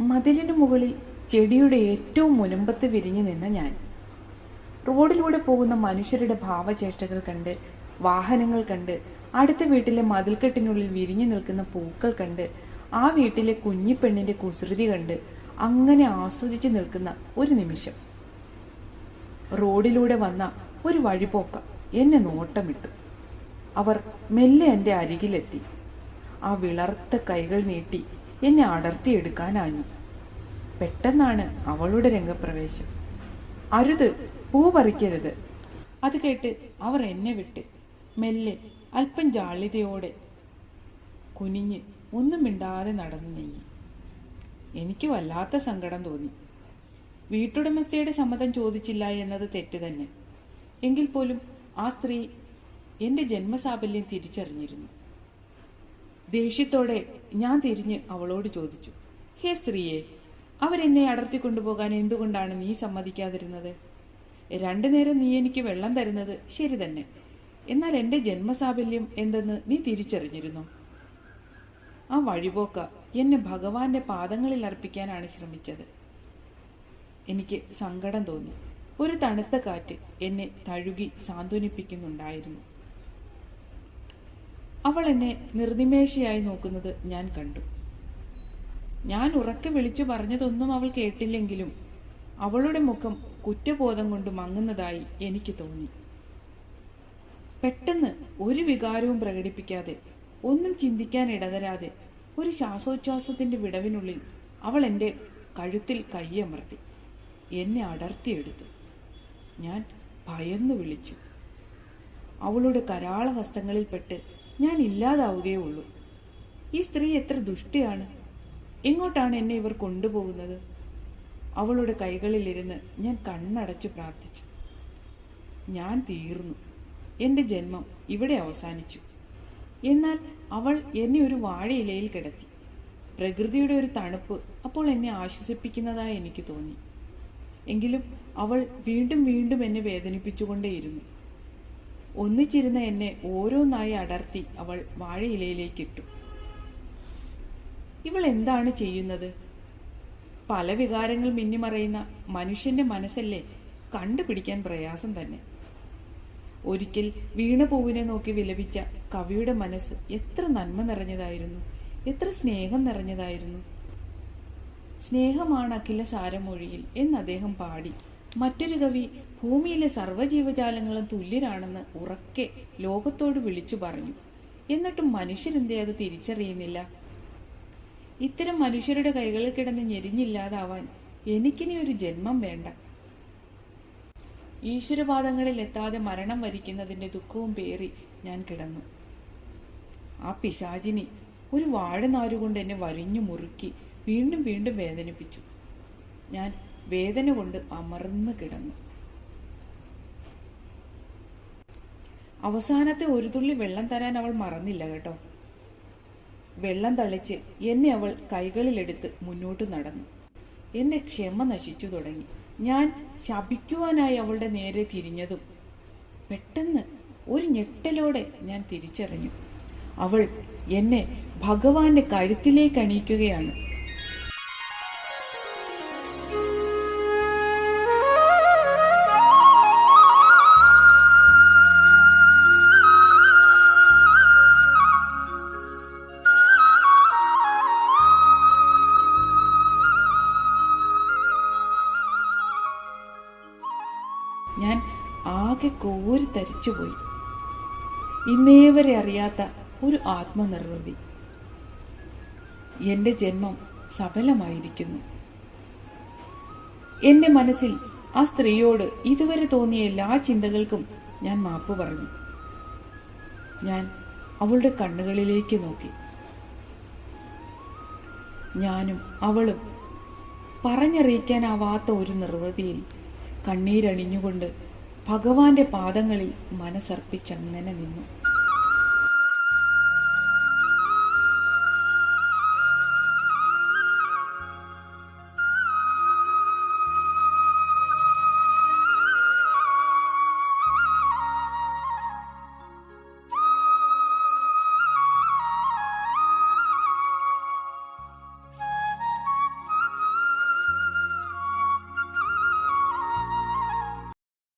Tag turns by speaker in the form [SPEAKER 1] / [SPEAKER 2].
[SPEAKER 1] മതിലിന് മുകളിൽ ചെടിയുടെ ഏറ്റവും മുനമ്പത്ത് വിരിഞ്ഞു നിന്ന ഞാൻ. റോഡിലൂടെ പോകുന്ന മനുഷ്യരുടെ ഭാവചേഷ്ടകൾ കണ്ട് വാഹനങ്ങൾ കണ്ട് അടുത്ത വീട്ടിലെ മതിൽക്കെട്ടിനുള്ളിൽ വിരിഞ്ഞു നിൽക്കുന്ന പൂക്കൾ കണ്ട് ആ വീട്ടിലെ കുഞ്ഞിപ്പെണ്ണിന്റെ കുസൃതി കണ്ട് അങ്ങനെ ആസ്വദിച്ചു നിൽക്കുന്ന ഒരു നിമിഷം. റോഡിലൂടെ വന്ന ഒരു വഴിപോക്ക എന്നെ നോട്ടമിട്ടു. അവർ മെല്ലെ എന്റെ അരികിലെത്തി. ആ വിളർത്ത കൈകൾ നീട്ടി എന്നെ അടർത്തിയെടുക്കാനാഞ്ഞു പെട്ടെന്നാണ് അവളുടെ രംഗപ്രവേശം. അരുത് പൂ പറിക്കരുത്. അത് കേട്ട് അവർ എന്നെ വിട്ട് മെല്ലെ അല്പം ജാള്യതയോടെ കുനിഞ്ഞ് ഒന്നും മിണ്ടാതെ നടന്നു നീങ്ങി. എനിക്ക് വല്ലാത്ത സങ്കടം തോന്നി. വീട്ടുടമസ്ഥയുടെ സമ്മതം ചോദിച്ചില്ല എന്നത് തെറ്റ് തന്നെ. എങ്കിൽ പോലും ആ സ്ത്രീ എന്റെ ജന്മസാബല്യം തിരിച്ചറിഞ്ഞിരുന്നു. ദേഷ്യത്തോടെ ഞാൻ തിരിഞ്ഞ് അവളോട് ചോദിച്ചു ഹേ സ്ത്രീയെ അവരെന്നെ അടർത്തി കൊണ്ടുപോകാൻ എന്തുകൊണ്ടാണ് നീ സമ്മതിക്കാതിരുന്നത്? രണ്ടു നേരം നീ എനിക്ക് വെള്ളം തരുന്നത് ശരി തന്നെ. എന്നാൽ എന്റെ ജന്മസാഫല്യം എന്തെന്ന് നീ തിരിച്ചറിഞ്ഞിരുന്നു? ആ വഴിപോക്ക എന്നെ ഭഗവാന്റെ പാദങ്ങളിൽ അർപ്പിക്കാനാണ് ശ്രമിച്ചത്. എനിക്ക് സങ്കടം തോന്നി. ഒരു തണുത്ത കാറ്റ് എന്നെ തഴുകി സാന്ത്വനിപ്പിക്കുന്നുണ്ടായിരുന്നു. അവൾ എന്നെ നിർനിമേഷയായി നോക്കുന്നത് ഞാൻ കണ്ടു. ഞാൻ ഉറക്കെ വിളിച്ചു പറഞ്ഞതൊന്നും അവൾ കേട്ടില്ലെങ്കിലും അവളുടെ മുഖം കുറ്റബോധം കൊണ്ട് മങ്ങുന്നതായി എനിക്ക് തോന്നി. പെട്ടെന്ന് ഒരു വികാരവും പ്രകടിപ്പിക്കാതെ ഒന്നും ചിന്തിക്കാൻ ഇടതരാതെ ഒരു ശ്വാസോച്ഛ്വാസത്തിന്റെ വിടവിനുള്ളിൽ അവൾ എന്റെ കഴുത്തിൽ കൈയമർത്തി എന്നെ അടർത്തിയെടുത്തു. ഞാൻ ഭയന്നു വിളിച്ചു. അവളുടെ കരാള ഹസ്തങ്ങളിൽപ്പെട്ട് ഞാൻ ഇല്ലാതാവുകയേ ഉള്ളൂ ഈ സ്ത്രീ എത്ര ദുഷ്ടിയാണ്. എങ്ങോട്ടാണ് എന്നെ ഇവർ കൊണ്ടുപോകുന്നത്? അവളുടെ കൈകളിലിരുന്ന് ഞാൻ കണ്ണടച്ചു പ്രാർത്ഥിച്ചു. ഞാൻ തീർന്നു. എന്റെ ജന്മം ഇവിടെ അവസാനിച്ചു. എന്നാൽ അവൾ എന്നെ ഒരു വാഴയിലയിൽ കിടത്തി. പ്രകൃതിയുടെ ഒരു തണുപ്പ് അപ്പോൾ എന്നെ ആശ്വസിപ്പിക്കുന്നതായി എനിക്ക് തോന്നി. എങ്കിലും അവൾ വീണ്ടും വീണ്ടും എന്നെ വേദനിപ്പിച്ചുകൊണ്ടേയിരുന്നു. ഒന്നിച്ചിരുന്ന എന്നെ ഓരോന്നായി അടർത്തി അവൾ വാഴയിലയിലേക്കിട്ടു. ഇവൾ എന്താണ് ചെയ്യുന്നത്? പല വികാരങ്ങൾ മിന്നിമറയുന്ന മനുഷ്യന്റെ മനസ്സല്ലേ കണ്ടുപിടിക്കാൻ പ്രയാസം തന്നെ. ഒരിക്കൽ വീണപൂവിനെ നോക്കി വിലപിച്ച കവിയുടെ മനസ്സ് എത്ര നന്മ നിറഞ്ഞതായിരുന്നു എത്ര സ്നേഹം നിറഞ്ഞതായിരുന്നു. സ്നേഹമാണ് അഖില സാരമൊഴിയിൽ എന്ന് അദ്ദേഹം പാടി. മറ്റൊരു കവി ഭൂമിയിലെ സർവജീവജാലങ്ങളും തുല്യരാണെന്ന് ഉറക്കെ ലോകത്തോട് വിളിച്ചു പറഞ്ഞു. എന്നിട്ടും മനുഷ്യരെന്തേ അത് തിരിച്ചറിയുന്നില്ല? ഇത്തരം മനുഷ്യരുടെ കൈകളിൽ കിടന്ന് ഞെരിഞ്ഞില്ലാതാവാൻ എനിക്കിനി ഒരു ജന്മം വേണ്ട. ഈശ്വരവാദങ്ങളിൽ എത്താതെ മരണം വരിക്കുന്നതിന്റെ ദുഃഖവും പേറി ഞാൻ കിടന്നു. ആ പിശാചിനി ഒരു വാഴനാരുകൊണ്ട് എന്നെ വരിഞ്ഞു മുറുക്കി വീണ്ടും വീണ്ടും വേദനിപ്പിച്ചു. ഞാൻ വേദന കൊണ്ട് അമർന്നു കിടന്നു. അവസാനത്തെ ഒരു തുള്ളി വെള്ളം തരാൻ അവൾ മറന്നില്ല കേട്ടോ. വെള്ളം തളിച്ച് എന്നെ അവൾ കൈകളിലെടുത്ത് മുന്നോട്ട് നടന്നു. എന്നെ ക്ഷമ നശിച്ചു തുടങ്ങി. ഞാൻ ശപിക്കുവാനായി അവളുടെ നേരെ തിരിഞ്ഞതും പെട്ടെന്ന് ഒരു ഞെട്ടലോടെ ഞാൻ തിരിച്ചറിഞ്ഞു. അവൾ എന്നെ ഭഗവാന്റെ കഴുത്തിലേക്ക് അണിയിക്കുകയാണ്. ആകെ കോരി തരിച്ചുപോയി ഇന്നേ വരെ അറിയാത്ത ഒരു ആത്മനിർവൃതി. എന്റെ ജന്മം സഫലമായിരിക്കുന്നു. എന്റെ മനസ്സിൽ ആ സ്ത്രീയോട് ഇതുവരെ തോന്നിയ എല്ലാ ചിന്തകൾക്കും ഞാൻ മാപ്പ് പറഞ്ഞു. ഞാൻ അവളുടെ കണ്ണുകളിലേക്ക് നോക്കി. ഞാനും അവളും പറഞ്ഞറിയിക്കാനാവാത്ത ഒരു നിർവൃതിയിൽ കണ്ണീരണിഞ്ഞുകൊണ്ട് ഭഗവാന്റെ പാദങ്ങളിൽ മനസ്സർപ്പിച്ചങ്ങനെ നിന്നു.